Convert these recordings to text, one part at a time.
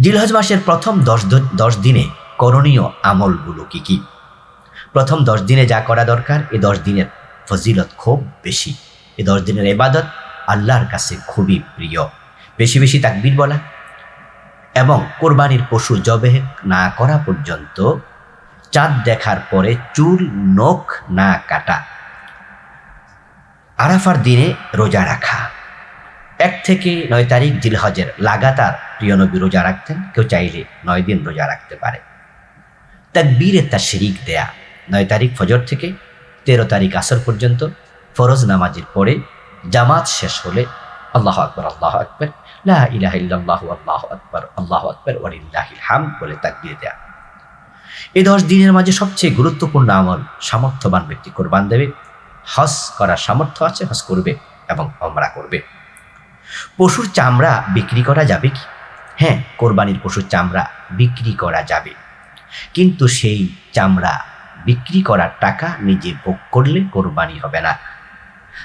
জিলহজ মাসের প্রথম দশ দশ দিনে করণীয় আমলগুলো কি কি? প্রথম দশ দিনে যা করা দরকার, এ দশ দিনের ফজিলত খুব বেশি। এ দশ দিনের এবাদত আল্লাহর কাছে খুবই প্রিয়। বেশি বেশি তাকবির বলা এবং কোরবানির পশু জবে না করা পর্যন্ত চাঁদ দেখার পরে চুল, নখ না কাটা। আরাফার দিনে রোজা রাখা। এক থেকে নয় তারিখ জিলহজের লাগাতার প্রিয় নবী রোজা রাখতেন, কেউ চাইলে নয় দিন রোজা রাখতে পারে। তার বীরে তার শিরিক দেয়া, নয় তারিখ ফজর থেকে তেরো তারিখ আসর পর্যন্ত ফরজ নামাজের পরে জামাত শেষ হলে আল্লাহ আকবর আল্লাহ আকবর, লা ইলাহা ইল্লাল্লাহু, আল্লাহ আকবর আল্লাহ আকবর হামদ বলে তাকবীর দেয়া। এই দশ দিনের মাঝে সবচেয়ে গুরুত্বপূর্ণ আমল সামর্থ্যবান ব্যক্তি কোরবান দেবে। হজ করার সামর্থ্য আছে, হজ করবে এবং অমরা করবে। পশুর চামড়া বিক্রি করা যাবে কি? হ্যাঁ কোরবানির পশুর চামড়া বিক্রি করা যাবে কিন্তু সেই চামড়া বিক্রি করার টাকা নিজে ভোগ করলে কোরবানি হবে না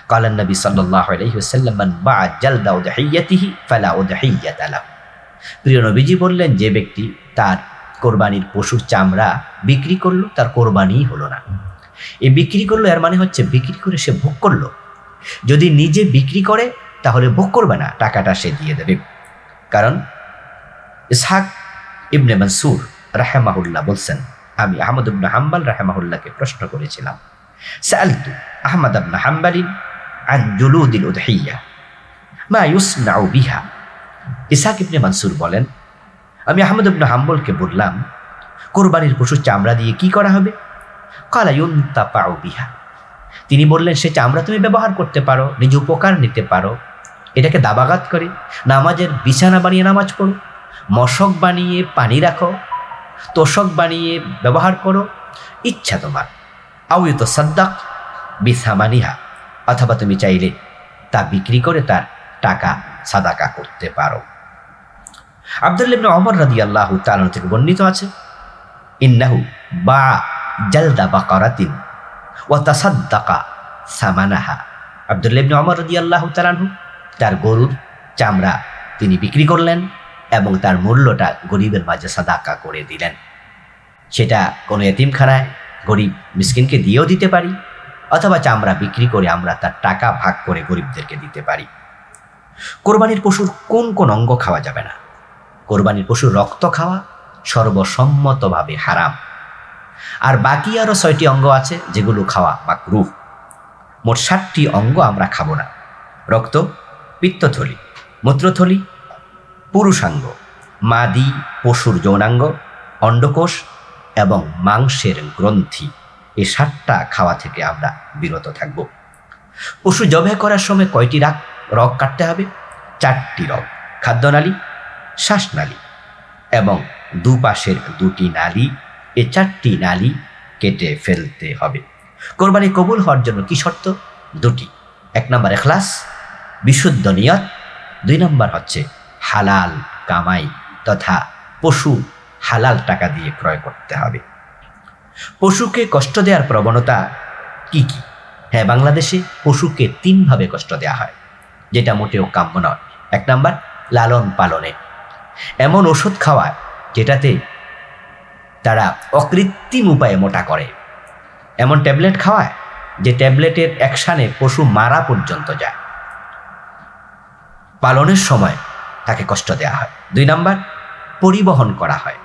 قال النبي صلى الله عليه وسلم من باع جلد أضحيته فلا أضحية له প্রিয় নবীজি বললেন যে ব্যক্তি তার কোরবানির পশুর চামড়া বিক্রি করলো তার কোরবানিই হলো না এই বিক্রি করলো এর মানে হচ্ছে বিক্রি করে সে ভোগ করলো যদি নিজে বিক্রি করে তাহলে ভোগ করবে না টাকাটা সে দিয়ে দেবে কারণ ইসহাক ইবনে মনসুর রাহেমাহুল্লাহ বলছেন, আমি আহমদ ইবনে হাম্বাল রাহেমাহুল্লাহকে প্রশ্ন করেছিলাম সালতু আহমদ ইবনে হাম্বালিন আন জুলুদিল উদহিয়া, মা ইউসনাউ বিহা? ইসহাক ইবনে মনসুর বলেন, আমি আহমদ ইবনে হাম্বলকে বললাম, কোরবানির পশুর চামড়া দিয়ে কি করা হবে? কালা ইউনতাপাউ বিহা। তিনি বললেন, সে চামড়া তুমি ব্যবহার করতে পারো, নিজ উপকার নিতে পারো। এটাকে দাবাগাত করে, নামাজের বিছানা বানিয়ে নামাজ পড়ো। মশক বানিয়ে পানি রাখো, তোষক বানিয়ে ব্যবহার করো, ইচ্ছা তোমার। আউয়ত সাদ্দাক বিসামানিহা, অথবা তুমি চাইলে তা বিক্রি করে তার টাকা সাদাকা করতে পারো। আব্দুল্লাহ অমর রাদি আল্লাহ তালন থেকে বর্ণিত আছে, ইন্নাহু বা জালদা বা করাতিন ও তাসাদ্দাকা সামানাহা। আব্দুল্লাহ ইবনে অমর রদি আল্লাহ তার গরুর চামড়া তিনি বিক্রি করলেন। এবং তার মূল্যটা গরিবের মাঝে সাদাকা করে দিলেন। সেটা কোনো এতিমখানায় গরিব মিসকিনকে দিয়েও দিতে পারি, অথবা চামড়া বিক্রি করে আমরা তার টাকা ভাগ করে গরিবদেরকে দিতে পারি। কোরবানির পশুর কোন কোন অঙ্গ খাওয়া যাবে না। কোরবানির পশুর রক্ত খাওয়া সর্বসম্মতভাবে হারাম। আর বাকি আরও ছয়টি অঙ্গ আছে যেগুলো খাওয়া বা রুহ মোট ষাটটি অঙ্গ আমরা খাব না। রক্ত, পিত্তথলি, মূত্রথলি পুরুষাঙ্গ, মাদি পশুর যৌনাঙ্গ, অন্ডকোষ এবং মাংসের গ্রন্থি। এই সাতটা খাওয়া থেকে আমরা বিরত থাকব। পশু জবে করার সময় কয়টি রাগ, রগ কাটতে হবে? চারটি রগ, খাদ্যনালী, শ্বাসনালী এবং দুপাশের দুটি নালী। এ চারটি নালী কেটে ফেলতে হবে। কোরবানি কবুল হওয়ার জন্য কি শর্ত? দুটি। এক নম্বর এখলাস, বিশুদ্ধ নিয়ত। দুই নম্বর হচ্ছে হালাল কামাই তথা পশু হালাল টাকা দিয়ে ক্রয় করতে হবে। পশুকে কষ্ট দেওয়ার প্রবণতা কি কি? হ্যাঁ বাংলাদেশে পশুকে তিনভাবে কষ্ট দেওয়া হয়, যেটা মোটেও কাম্য নয়। এক নাম্বার, লালন পালনে। এমন ওষুধ খাওয়ায় যেটাতে তারা অকৃত্রিম উপায়ে মোটা করে। এমন ট্যাবলেট খাওয়ায় যে ট্যাবলেটের অ্যাকশানে পশু মারা পর্যন্ত যায়। পালনের সময় তাকে কষ্ট দেওয়া হয়। দুই নাম্বার, পরিবহন করা হয়।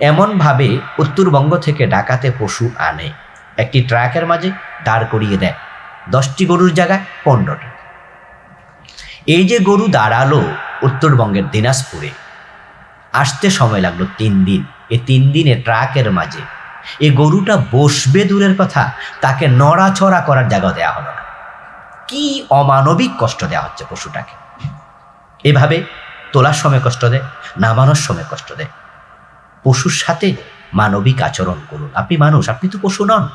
এমনভাবে উত্তরবঙ্গ থেকে ডাকাতে পশু আনে। একটি ট্রাকের মাঝে দাঁড় করিয়ে দেয় দশটি গরুর জায়গায় পনেরোটা। এই যে গরু দাঁড়াল উত্তরবঙ্গের দিনাজপুরে, আসতে সময় লাগল তিন দিন। এই তিন দিনে ট্রাকের মাঝে। এ গরুটা বসবে দূরের কথা, তাকে নড়াচড়া করার জায়গা দেওয়া হলো না। কি অমানবিক কষ্ট দেওয়া হচ্ছে পশুটাকে। এভাবে তোলার সময় কষ্ট দেয়, নামানোর সময় কষ্ট দেয়। পশুর সাথে মানবিক আচরণ করুন। আপনি মানুষ, আপনি তো পশু নন।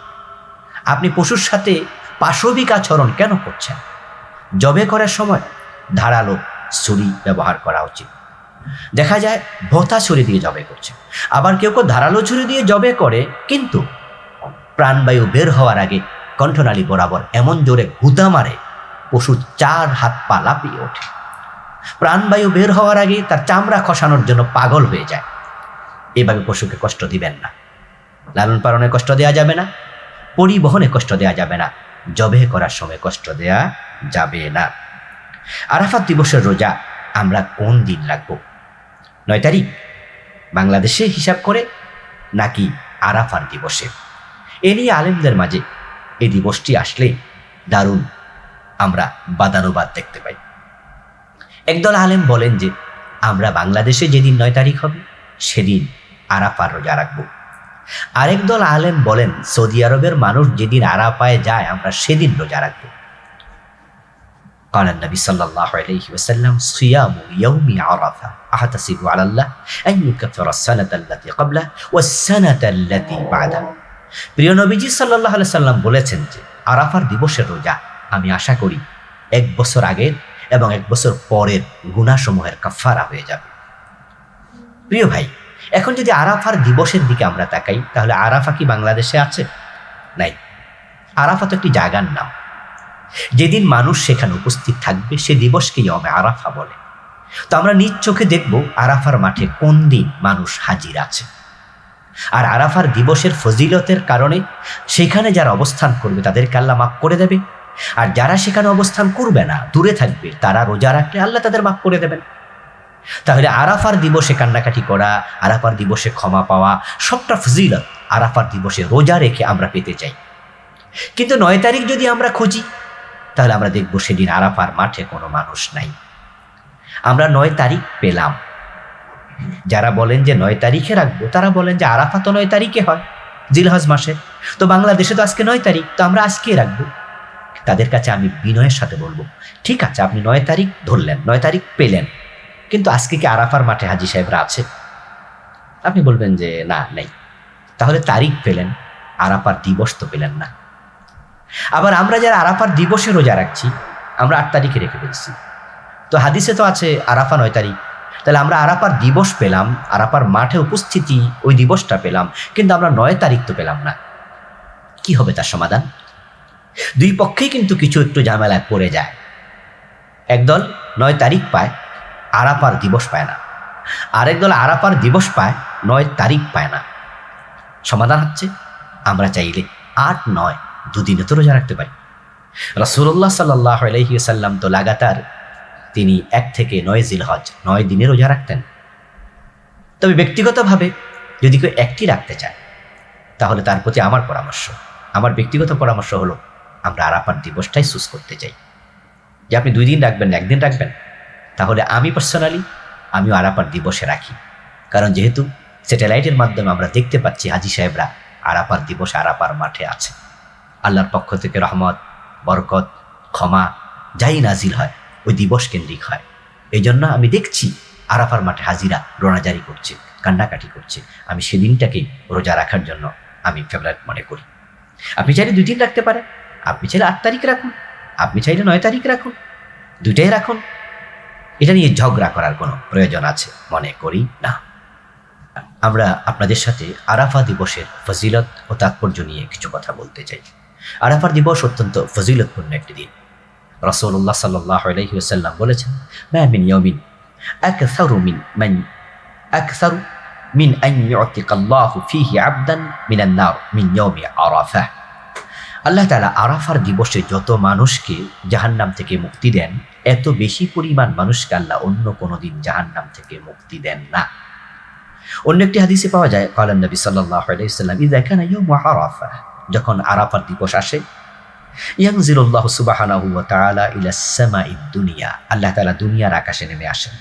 আপনি পশুর সাথে পাশবিক আচরণ কেন করছেন? জবে করার সময় ধারালো ছুরি ব্যবহার করা উচিত। দেখা যায়, ভোতা ছুরি দিয়ে জবে করছে। আবার কেউ কেউ ধারালো ছুরি দিয়ে জবে করে, কিন্তু প্রাণবায়ু বের হওয়ার আগে কণ্ঠনালী বরাবর এমন জোরে হুদা মারে পশু চার হাত পা লাপিয়ে ওঠে। প্রাণবায়ু বের হওয়ার আগে তার চামড়া খসানোর জন্য পাগল হয়ে যায়। এভাবে পশুকে কষ্ট দিবেন না। লালন পালনে কষ্ট দেওয়া যাবে না। পরিবহনে কষ্ট দেওয়া যাবে না। জবে করার সময় কষ্ট দেয়া যাবে না। আরাফাত দিবসের রোজা আমরা কোন দিন রাখব? নয় তারিখ? বাংলাদেশে হিসাব করে নাকি আরাফার দিবসে? এ নিয়ে আলেমদের মাঝে এই দিবসটি আসলে দারুণ। আমরা বাদানুবাদ দেখতে পাই। একদল আলেম বলেন যে আমরা বাংলাদেশে যেদিন নয় তারিখ হবে সেদিন আরাফার রোজা রাখবো আরেক দল আলেম বলেন সৌদি আরবের মানুষ যেদিন আরাফায় যায় আমরা সেদিন রোজা রাখবো قال النبي صلى الله عليه وسلم صيام يوم عرفة أحتسب على الله أن يكفر السنة التي قبله والسنة التي بعده প্রিয় নবীজি সাল্লাহ সাল্লাম বলেছেন যে আরাফার দিবসের রোজা আমি আশা করি এক বছর আগের এবং এক বছর পরের গুণাসমূহের কাফারা হয়ে যাবে। প্রিয় ভাই, এখন যদি আরাফার দিবসের দিকে আমরা তাকাই, তাহলে আরাফা কি বাংলাদেশে আছে? নাই। আরাফা তো একটি জায়গার নাম। যেদিন মানুষ সেখানে উপস্থিত থাকবে, সে দিবসকে ইয়মে আরাফা বলে। তো আমরা নিজ চোখে দেখব আরাফার মাঠে কোন দিন মানুষ হাজির আছে। আর আরাফার দিবসের ফজিলতের কারণে সেখানে যারা অবস্থান করবে, তাদেরকে আল্লাহ মাফ করে দেবে। আর যারা সেখানে অবস্থান করবে না, দূরে থাকবে, তারা রোজা রাখলে আল্লাহ তাদের মাফ করে দেবেন। তাহলে আরাফার দিবসে কান্নাকাটি করা, আরাফার দিবসে ক্ষমা পাওয়া, সবটা ফজিলত আরাফার দিবসে রোজা রেখে আমরা পেতে চাই। কিন্তু নয় তারিখ যদি আমরা খুঁজি, তাহলে আমরা দেখব সেদিন আরাফার মাঠে কোনো মানুষ নাই। আমরা নয় তারিখ পেলাম। যারা বলেন যে নয় তারিখে রাখব, তারা বলেন যে আরাফা তো নয় তারিখে হয়, জিলহজ মাসে। তো বাংলাদেশে তো আজকে নয় তারিখ, তো আমরা আজকে রাখব। তাদের কাছে আমি বিনয়ের সাথে বলব। ঠিক আছে, আপনি নয় তারিখ ধরলেন, নয় তারিখ পেলেন। কিন্তু আজকে কি আরাফার মাঠে হাজি সাহেবরা আছে? আপনি বলবেন যে, না, নেই। তাহলে তারিখ পেলেন, আরাফার দিবস তো পেলেন না। আবার আমরা যারা আরাফার দিবসে রোজা রাখছি, আমরা আট তারিখে রেখে ফেলছি। তো হাদিসে তো আছে, আরাফা নয় তারিখ। তাহলে আমরা আরাফার দিবস পেলাম, আরাফার মাঠে উপস্থিতি ওই দিবসটা পেলাম, কিন্তু আমরা নয় তারিখ তো পেলাম না। কি হবে তার সমাধান? দুই পক্ষেই কিন্তু কিছু একটু ঝামেলায় পড়ে যায়। একদল নয় তারিখ পায়, আরাফার দিবস পায় না। আরেক দল আরাফার দিবস পায়, নয় তারিখ পায় না। সমাধান হচ্ছে, আমরা চাইলে আট, নয় দুদিনে তো রোজা রাখতে পারি। রসুল্লাহ সাল্লাহ আলহিসাল্লাম তো লাগাতার তিনি এক থেকে নয় জিল জিলহজ, নয় দিনে রোজা রাখতেন। তবে ব্যক্তিগতভাবে যদি কেউ একটি রাখতে চায়, তাহলে তার প্রতি আমার পরামর্শ। আমার ব্যক্তিগত পরামর্শ হলো আমরা আরাফার দিবসটাই চুজ করতে চাই। যে আপনি দুই দিন রাখবেন একদিন রাখবেন? তাহলে আমি পার্সোনালি আমিও আরাপার দিবসে রাখি। কারণ যেহেতু স্যাটেলাইটের মাধ্যমে আমরা দেখতে পাচ্ছি হাজি সাহেবরা আরাপার দিবসে আরাপার মাঠে আছে। আল্লাহর পক্ষ থেকে রহমত, বরকত, ক্ষমা যাই নাজিল হয়, ওই দিবস কেন্দ্রিক হয়। এই জন্য আমি দেখছি আরাফার মাঠে হাজিরা রোনাজারি করছে, কান্নাকাটি করছে। আমি সেদিনটাকেই রোজা রাখার জন্য আমি ফেভারিট মনে করি। আপনি চাইলে দুই দিন রাখতে পারেন। আপনি চাইলে আট তারিখ রাখুন, আপনি চাইলে নয় তারিখ রাখুন দুটাই রাখুন। এটা নিয়ে ঝগড়া করার কোনো প্রয়োজন আছে, মনে করি না। আমরা আপনাদের সাথে আরাফা দিবসের ফজিলত ও তাৎপর্য নিয়ে কিছু কথা বলতে চাই। আরাফার দিবস অত্যন্ত ফজিলতপূর্ণ একটি দিন। রসৌল্লা সাল্লাহ বলেছেন ম্যামিন ইয়মিন এক সারু মিন ম্যান এক সারু মিন আইন ফিহি আবদান মিনান্নার মিন ইয়মি আরাফা আল্লাহ তালা আরাফার দিবসে যত মানুষকে জাহান্নাম থেকে মুক্তি দেন, এত বেশি পরিমাণ মানুষকে আল্লাহ অন্য কোনো দিন জাহান্নাম থেকে মুক্তি দেন না। অন্য একটি হাদিসে পাওয়া যায় কালান নবী সাল্লাহ আলাইসাল্লাম ইদা যখন আরাফার দিবস আসে, ইয়ানজিলুল্লাহ সুবহানাহু তাআলা ইলা সামাইদ দুনিয়া আল্লাহ তাআলা দুনিয়ার আকাশে নেমে আসেন।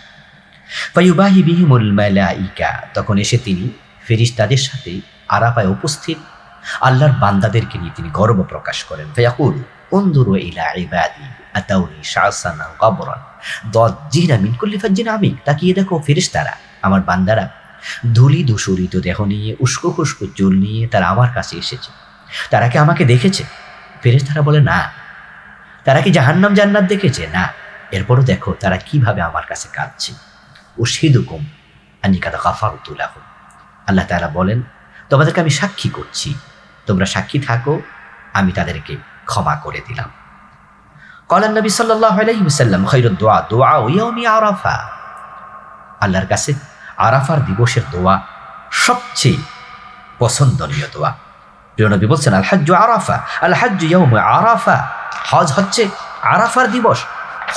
ফায়ুবাহি বিহিমুল মালাইকা তখন এসে তিনি ফেরেশতাদের সাথে আরাফায় উপস্থিত আল্লাহর বান্দাদেরকে নিয়ে তিনি গর্ব প্রকাশ করেন। ফায়াকুল উনদুরু ইলা ইবাদি, আতাউনি শাসানা কবরান দজ্জিনা মিন কুল্লি ফাজ্জিন আমিক তাকিয়ে দেখো ফেরেশতারা, আমার বান্দারা, ধুলি ধূসরিত দেহ নিয়ে, উস্কো খুস্কো চুল নিয়ে তারা আমার কাছে এসেছে। তারা কি আমাকে দেখেছে? ফেরেশতারা বলে, না। তারা কি জাহান্নাম জান্নাত দেখেছে? না। এরপরও দেখো, তারা কীভাবে আমার কাছে কাঁদছে? ও সিদুকুম আনিকাতা কাফারতুলাহ আল্লাহ তাআলা বলেন, তোমাদেরকে আমি সাক্ষী করছি। তোমরা সাক্ষী থাকো, আমি তাদেরকে ক্ষমা করে দিলাম। কলান নবী সাল্লাহ আলাইসাল্লাম খৈর দোয়া দোয়া ওয়াউমি আরাফা। আল্লাহর কাছে আরাফার দিবসের দোয়া সবচেয়ে পছন্দনীয় দোয়া। প্রিয় নবী বলছেন, আল হাজ্জু আরাফা, আল হাজ্জু ইয়াউম আরাফা। হজ হচ্ছে আরাফার দিবস।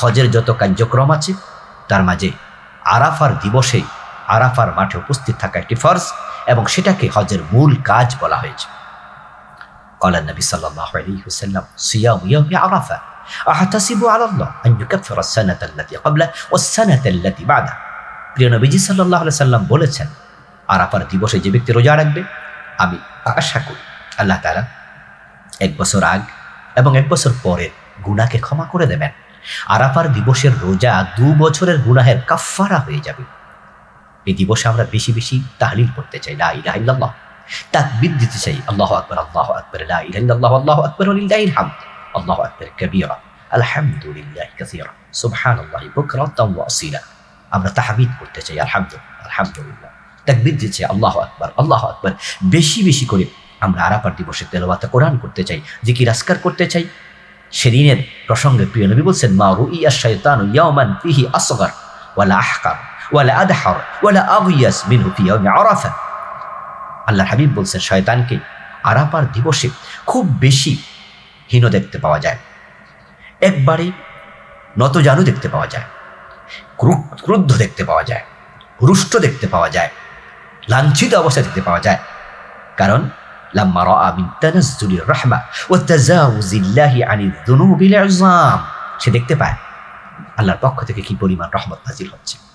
হজের যত কার্যক্রম আছে, তার মাঝে আরাফার দিবসে আরাফার মাঠে উপস্থিত থাকা একটি ফরজ এবং সেটাকে হজের মূল কাজ বলা হয়েছে। قال النبي صلى الله عليه وسلم صيام يوم عرفة أحتسب على الله أن يكفر السنة التي قبله والسنة التي بعده প্রিয় নবীজি সাল্লাহ সাল্লাম বলেছেন আরাফার দিবসে যে ব্যক্তি রোজা রাখবে আমি আশা করি আল্লাহ তালা এক বছর আগ এবং এক বছর পরের গুনাকে ক্ষমা করে দেবেন আরাফার দিবসের রোজা দু বছরের গুনাহের কাফারা হয়ে যাবে এই দিবসে আমরা বেশি বেশি তাহলিল করতে চাই লা ইলাহা ইল্লাল্লাহ তাকবীর দিতে চাই। আল্লাহু আকবার আল্লাহু আকবার ইল্লাল্লাহ, আল্লাহু আকবার হামদ আল্লাহু আকবার, কাবীরা, আলহামদুলিল্লাহি কাসীরা। সুবহানাল্লাহি বুকরাতাম ওয়া আসীলা। আমরা তাহমিদ করতে চাই আলহামদুলিল্লাহ আলহামদুলিল্লাহ। তাকবীর দিতে চাই, আল্লাহু আকবার আল্লাহু আকবার। বেশি বেশি করে আমরা আরাফার দিবসে তেলাওয়াতে কোরআন করতে চাই, জিকির আসকার করতে চাই। সেদিনের প্রসঙ্গে প্রিয় নবী বলছেন, মা রুইয়া শাইতানু ইয়াওমান ফিহি আসগার, ওয়ালা আহকার, ওয়ালা আদহার, ওয়ালা আগিয়াস মিনহু ফি ইয়াউমি আরাফা আল্লাহ হাবিব বলছেন, শয়তানকে আরাফার দিবসে খুব বেশি হীন দেখতে পাওয়া যায়। একবারে নতজানু দেখতে পাওয়া যায়, ক্রু- ক্রুদ্ধ দেখতে পাওয়া যায়, রুষ্ট দেখতে পাওয়া যায়, লাঞ্ছিত অবস্থা দেখতে পাওয়া যায়। কারণ সে দেখতে পায়, আল্লাহর পক্ষ থেকে কি পরিমাণ রহমত নাজিল হচ্ছে।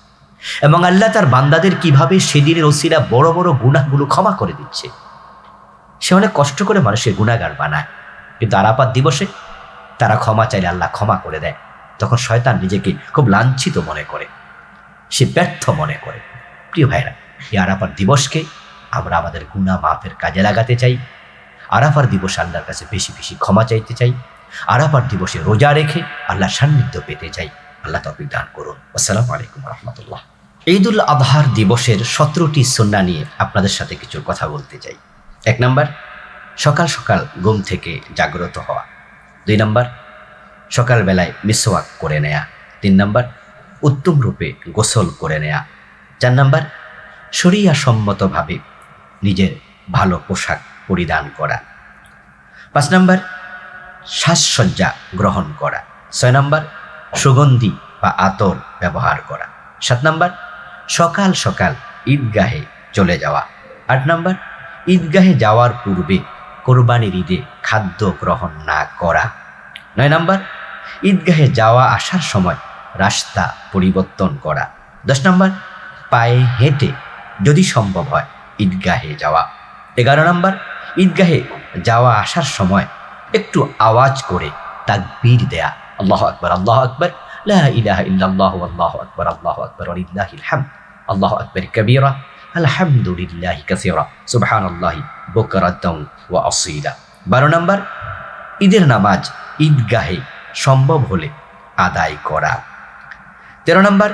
এবং আল্লাহ তার বান্দাদের কীভাবে সেদিনের ওসিলা বড় বড় গুনাহগুলো ক্ষমা করে দিচ্ছে। সে অনেক কষ্ট করে মানুষের গুণাগার বানায়। কিন্তু আরাপাত দিবসে তারা ক্ষমা চাইলে আল্লাহ ক্ষমা করে দেয়। তখন শয়তান নিজেকে খুব লাঞ্ছিত মনে করে। সে ব্যর্থ মনে করে। প্রিয় ভাইরা, এই আরাফার দিবসকে আমরা আমাদের গুণা মাফের কাজে লাগাতে চাই। আরাফার দিবসে আল্লাহর কাছে বেশি বেশি ক্ষমা চাইতে চাই। আরাফার দিবসে রোজা রেখে আল্লাহর সান্নিধ্য পেতে চাই। আল্লাহ তফিক দান করুন। আসসালামু আলাইকুম রহমতুল্লাহ। ঈদুল আজহার দিবসের সতেরোটি সন্না নিয়ে আপনাদের সাথে কিছু কথা বলতে চাই। এক নম্বর, সকাল সকাল ঘুম থেকে জাগ্রত হওয়া। দুই নম্বর, সকালবেলায় মিসওয়াক করে নেয়া। তিন নম্বর, উত্তম রূপে গোসল করে নেয়া। চার নম্বর সম্মতভাবে নিজের ভালো পোশাক পরিধান করা। পাঁচ নম্বর, সাজসজ্জা গ্রহণ করা। ছয় নম্বর, সুগন্ধি বা আতর ব্যবহার করা। সাত নম্বর সকাল সকাল ঈদগাহে চলে যাওয়া। আট নম্বর, ঈদগাহে যাওয়ার পূর্বে কোরবানির ঈদে খাদ্য গ্রহণ না করা। নয় নম্বর, ঈদগাহে যাওয়া আসার সময় রাস্তা পরিবর্তন করা। দশ নম্বর, পায়ে হেঁটে যদি সম্ভব হয় ঈদগাহে যাওয়া। এগারো নম্বর, ঈদগাহে যাওয়া আসার সময় একটু আওয়াজ করে তাকবীর দেয়া। আল্লাহ আকবর আল্লাহ আকবর। লা ইলাহা ইল্লাল্লাহ আল্লাহু আকবার আল্লাহু আকবার ওয়ালিল্লাহিল হামদ আল্লাহু আকবার কবীরা আলহামদুলিল্লাহি কাসীরা সুবহানাল্লাহি বুকরাতাম ওয়া আসীলা 12 নম্বর, ঈদের নামাজ ঈদগাহে সম্ভব হলে আদায় করা। তেরো নম্বর,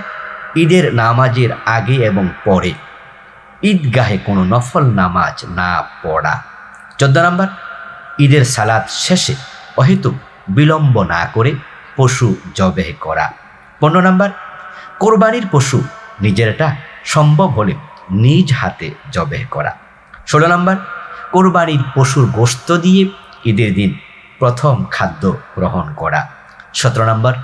ঈদের নামাজের আগে এবং পরে ঈদগাহে কোনো নফল নামাজ না পড়া। চোদ্দ নম্বর, ঈদের সালাদ শেষে অহেতুক বিলম্ব না করে পশু জবেহ করা। পনেরো নম্বর, কোরবানির পশু নিজেরটা সম্ভব হলে নিজ হাতে জবেহ করা। ষোলো নম্বর, কোরবানির পশুর গোস্ত দিয়ে ঈদের দিন প্রথম খাদ্য গ্রহণ করা। সতেরো নম্বর,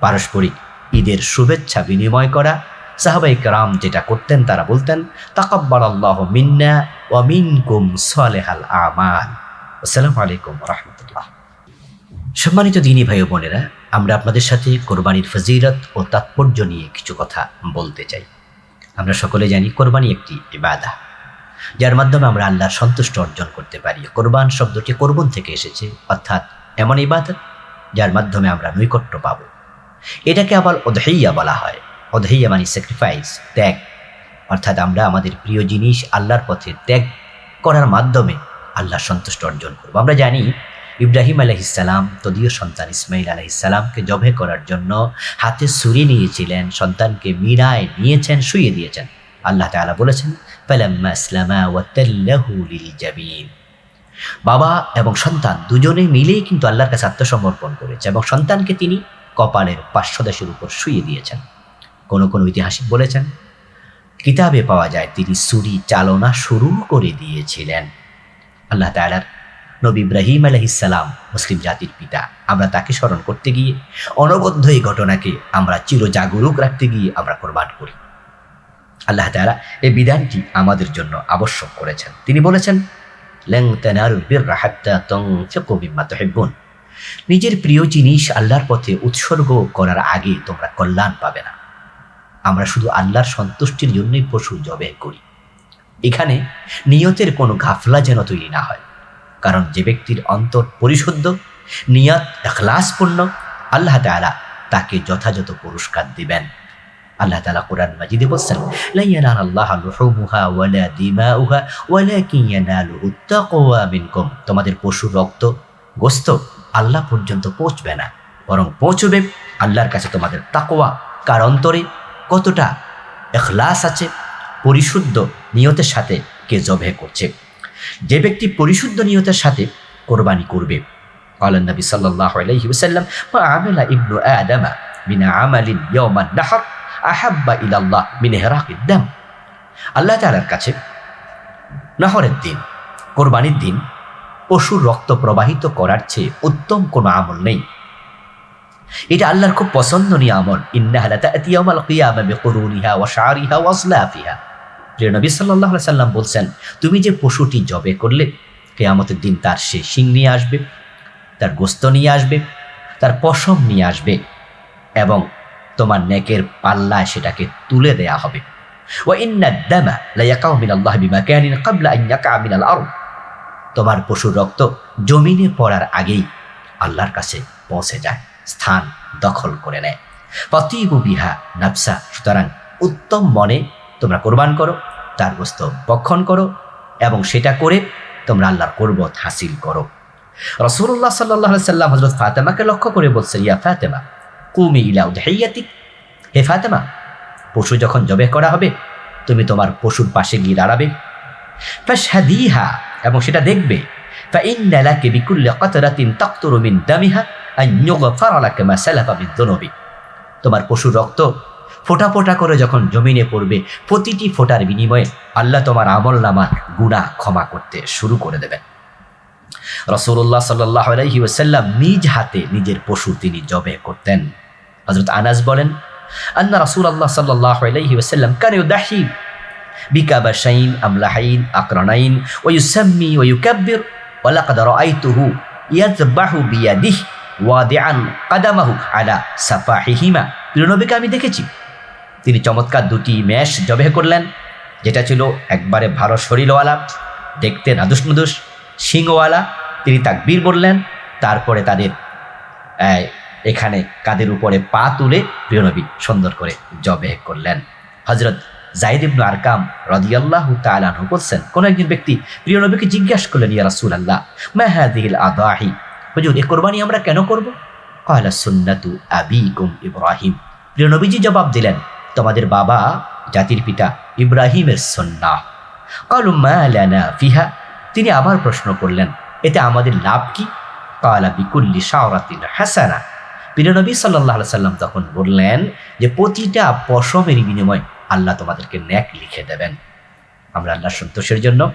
পারস্পরিক ঈদের শুভেচ্ছা বিনিময় করা। সাহাবাই কারাম যেটা করতেন তারা বলতেন তাকাব্বার আল্লাহ মিন্না ও মিনকুম সালেহাল আমাল। আসসালামু আলাইকুম রহমতুল্লাহ। সম্মানিত দিনী ভাই বোনেরা, আমরা আপনাদের সাথে কোরবানির ফজিরত ও তাৎপর্য নিয়ে কিছু কথা বলতে চাই। আমরা সকলে জানি কোরবানি একটি ইবাদা, যার মাধ্যমে আমরা আল্লাহর সন্তুষ্ট অর্জন করতে পারি। কোরবান শব্দটি কোরবন থেকে এসেছে, অর্থাৎ এমন ইবাদত যার মাধ্যমে আমরা নৈকট্য পাব। এটাকে আবার অধৈয়া বলা হয়। অধৈয়া মানে স্যাক্রিফাইস ত্যাগ। অর্থাৎ আমরা আমাদের প্রিয় জিনিস আল্লাহর পথে ত্যাগ করার মাধ্যমে আল্লাহর সন্তুষ্ট অর্জন করব। আমরা জানি ইব্রাহিম আলহিসাল্লাম তদীয় সন্তান ইসমাইল আলহিসাল্লামকে জবে করার জন্য হাতে ছুরি নিয়েছিলেন, সন্তানকে মিনায় নিয়েছেন শুয়ে দিয়েছেন। আল্লাহ তাআলা বলেছেন বাবা এবং সন্তান দুজনে মিলেই কিন্তু আল্লাহর কাছে আত্মসমর্পণ করেছে এবং সন্তানকে তিনি কপালের পার্শ্বদেশের উপর শুয়ে দিয়েছেন। কোনো কোনো ঐতিহাসিক বলেছেন, কিতাবে পাওয়া যায় তিনি সুরি চালনা শুরু করে দিয়েছিলেন। আল্লাহ তালার নবী ইব্রাহিম আলহিসাল্লাম মুসলিম জাতির পিতা। আমরা তাকে স্মরণ করতে গিয়ে, অনবদ্য এই ঘটনাকে আমরা চিরজাগরুক রাখতে গিয়ে আমরা কোরবান করি। আল্লাহ তালা এই বিধানটি আমাদের জন্য আবশ্যক করেছেন। তিনি বলেছেন নিজের প্রিয় জিনিস আল্লাহর পথে উৎসর্গ করার আগে তোমরা কল্যাণ পাবে না। আমরা শুধু আল্লাহর সন্তুষ্টির জন্যই পশু জবে করি। এখানে নিয়তের কোনো ঘাফলা যেন তৈরি না হয়। কারণ যে ব্যক্তির অন্তর পরিশুদ্ধ, নিয়ত, এখলাসপূর্ণ, আল্লাহ তাআলা তাকে যথাযথ পুরস্কার দিবেন। আল্লাহ তালা কোরআন মাজিদে বলছেন তোমাদের পশুর রক্ত, গোস্ত আল্লাহ পর্যন্ত পৌঁছবে না, বরং পৌঁছবে আল্লাহর কাছে তোমাদের তাকোয়া কার অন্তরে কতটা এখলাস আছে, পরিশুদ্ধ নিয়তের সাথে কে জবে করছে? যে ব্যক্তি পরিশুদ্ধ নিয়তের সাথে কোরবানি করবে قال النبي صلى الله عليه وسلم ما عمل ابن آدم من عمل يوم النحر أحب إلى الله من إهراق الدم আল্লাহ তাআলার কাছে নহরের দিন কোরবানির দিন পশুর রক্ত প্রবাহিত করার চেয়ে উত্তম কোনো আমল নেই এটা আল্লাহর খুব পছন্দনীয় আমল ইন্নাহালা তাআতি ইয়াউমাল কিয়ামা বিকুরুনিহা ওয়া শাআরিহা ওয়া আসলাফিহা প্রিয় নবী আলাইহি সাল্লাম বলছেন, তুমি যে পশুটি জবে করলে, কিয়ামতের দিন তার সে শিং নিয়ে আসবে, তার গোস্ত নিয়ে আসবে, তার পশম নিয়ে আসবে এবং তোমার নেকের পাল্লায় সেটাকে তুলে দেয়া হবে। তোমার পশুর রক্ত জমিনে পড়ার আগেই আল্লাহর কাছে পৌঁছে যায়, স্থান দখল করে নেয়। পতিবু বিহা নাফসা, সুতরাং উত্তম মনে তোমরা কোরবান করো। তার গোস্ত বক্ষণ করো এবং সেটা করে তোমরা আল্লাহর কোরবত হাসিল করো রসুল্লাহ সাল্লাহ সাল্লাম হজরত ফাতেমাকে লক্ষ্য করে বলছে ইয়া ফাতেমা কুমি ইলা উদহাইয়াতিক হে ফাতেমা পশু যখন জবে করা হবে তুমি তোমার পশুর পাশে গিয়ে দাঁড়াবে ফাশহাদিহা এবং সেটা দেখবে فإن لك بكل قطرة تقطر من دمها أن يغفر لك ما سلف من ذنوب তোমার পশুর রক্ত ফোঁটা ফোঁটা করে যখন জমিনে পড়বে, প্রতিটি ফোঁটার বিনিময়ে আল্লাহ তোমার আমল নামা গুণা ক্ষমা করতে শুরু করে দেবেন। রসুল্লাহ সাল্লাহ আলহি ওসাল্লাম নিজ হাতে নিজের পশু তিনি জবে করতেন। হজরত আনাস বলেন, আন্না রসুল আল্লাহ সাল্লাহ আলহি ওসাল্লাম কানে দাহি বিকাবাশাইন আমলাহাইন আকরানাইন ওয়ুসাম্মি ওয়ুকাব্বির ওয়ালাকাদ রাআইতুহু ইয়াযবাহু বিয়াদিহ ওয়াদিআন কাদামাহু আলা সাফাহিহিমা। প্রিয় নবীকে আমি দেখেছি তিনি চমৎকার দুটি ম্যাশ জবে করলেন, যেটা ছিল একবারে ভালো শরীরওয়ালা, দেখতে নাদুস নুদুস সিংওয়ালা তিনি তাকবীর বললেন, তারপরে তাদের এখানে কাদের উপরে পা তুলে প্রিয়নবী সুন্দর করে জবে করলেন। হজরত জাইদ ইবনু আরকাম রদিয়াল্লাহু তাআলাহু বলছেন, কোনো একজন ব্যক্তি প্রিয়নবীকে জিজ্ঞাসা করলেন, ইয়া রাসূলুল্লাহ, মা হাযিহিল আদাহি? হুজুর, এ কোরবানি আমরা কেন করব? ক্বালা সুন্নাতু আবিকুম ইব্রাহিম। প্রিয়নবীজি জবাব দিলেন তোমাদের বাবা, জাতির পিতা ইব্রাহিমের সুন্নাহ ক্বালু ফিহা, তিনি আবার প্রশ্ন করলেন, এতে আমাদের লাভ কি? ক্বালা বিকুল্লি শাওরাতিন হাসানা। প্রিয় নবী সাল্লাল্লাহু আলাইহি সাল্লাম তখন বললেন যে, প্রতিটা পশমের বিনিময় আল্লাহ তোমাদেরকে ন্যাক লিখে দেবেন। আমরা আল্লাহর সন্তোষের জন্য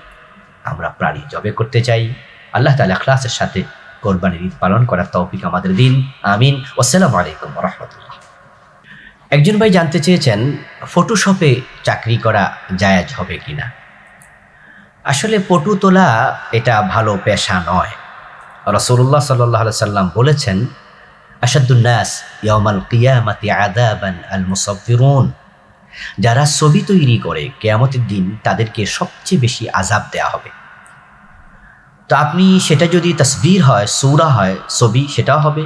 আমরা প্রাণী জবে করতে চাই। আল্লাহ তালা ক্লাসের সাথে কোরবানির ঈদ পালন করার তৌফিক আমাদের দিন। আমিন। আসসালামু আলাইকুম রহমতুল্লাহ। একজন ভাই জানতে চেয়েছেন ফটোশপে চাকরি করা জায়াজ হবে কি না আসলে পটু তোলা এটা ভালো পেশা নয়। রসুল্লাহ সাল্লাহ সাল্লাম বলেছেন আসাদুন্নাস ইয়ামাল কিয়ামাতি আদাবান আল মুসাফিরুন যারা ছবি তৈরি করে, কেয়ামতের দিন তাদেরকে সবচেয়ে বেশি আজাব দেয়া হবে। তো আপনি সেটা যদি তসবির হয়, সৌরা হয়, ছবি সেটাও হবে?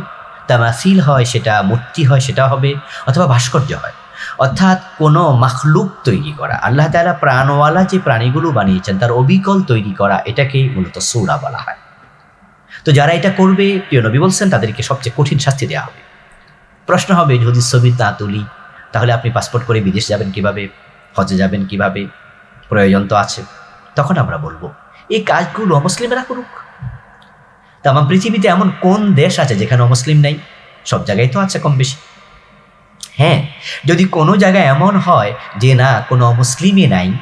তামাসিল হয়, সেটা মূর্তি হয়, সেটা হবে, অথবা ভাস্কর্য হয়। অর্থাৎ কোনো মাখলুক তৈরি করা। আল্লাহ তালা প্রাণওয়ালা যে প্রাণীগুলো বানিয়েছেন, তার অবিকল তৈরি করা, এটাকেই মূলত সৌরা বলা হয়। তো যারা এটা করবে, প্রিয় নবী বলছেন, তাদেরকে সবচেয়ে কঠিন শাস্তি দেওয়া হবে। প্রশ্ন হবে, যদি ছবি না তুলি, তাহলে আপনি পাসপোর্ট করে বিদেশ যাবেন কীভাবে? হজে যাবেন কীভাবে? প্রয়োজন তো আছে। তখন আমরা বলব, এই কাজগুলো মুসলিমেরা করুক। তা আমার পৃথিবীতে এমন কোন দেশ আছে যেখানে অমুসলিম নেই? সব জায়গায় তো আছে কম বেশি হ্যাঁ যদি কোনো জায়গায় এমন হয় যে না, কোনো অমুসলিমই নাই,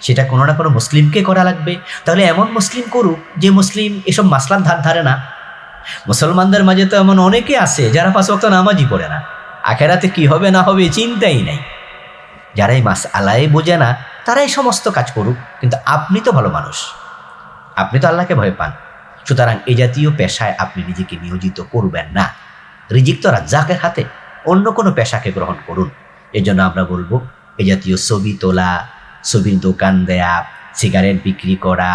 সেটা কোনো না কোনো মুসলিমকে করা লাগবে। তাহলে এমন মুসলিম করুক যে মুসলিম এসব মাসলার ধার ধারে না। মুসলমানদের মাঝে তো এমন অনেকে আছে যারা পাঁচ ওয়াক্ত নামাজই পড়ে না। আখেরাতে কি হবে না হবে চিন্তাই নাই। যারা এই মাস আল্লাহ বোঝে না তারা এই সমস্ত কাজ করুক। কিন্তু আপনি তো ভালো মানুষ। আপনি তো আল্লাহকে ভয় পান। সুতরাং এই জাতীয় পেশায় আপনি নিজেকে নিয়োজিত করবেন না। রিজিক তো রাজ্জাকের হাতে, অন্য কোনো পেশাকে গ্রহণ করুন। এই জন্য আমরা বলব এই জাতীয় ছবি তোলা, ছবির দোকান দেয়া, সিগারেট বিক্রি করা,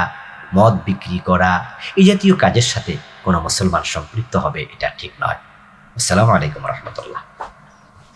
মদ বিক্রি করা এই জাতীয় কাজের সাথে কোনো মুসলমান সম্পৃক্ত হবে, এটা ঠিক নয়। আসসালামু আলাইকুম রহমতুল্লাহ।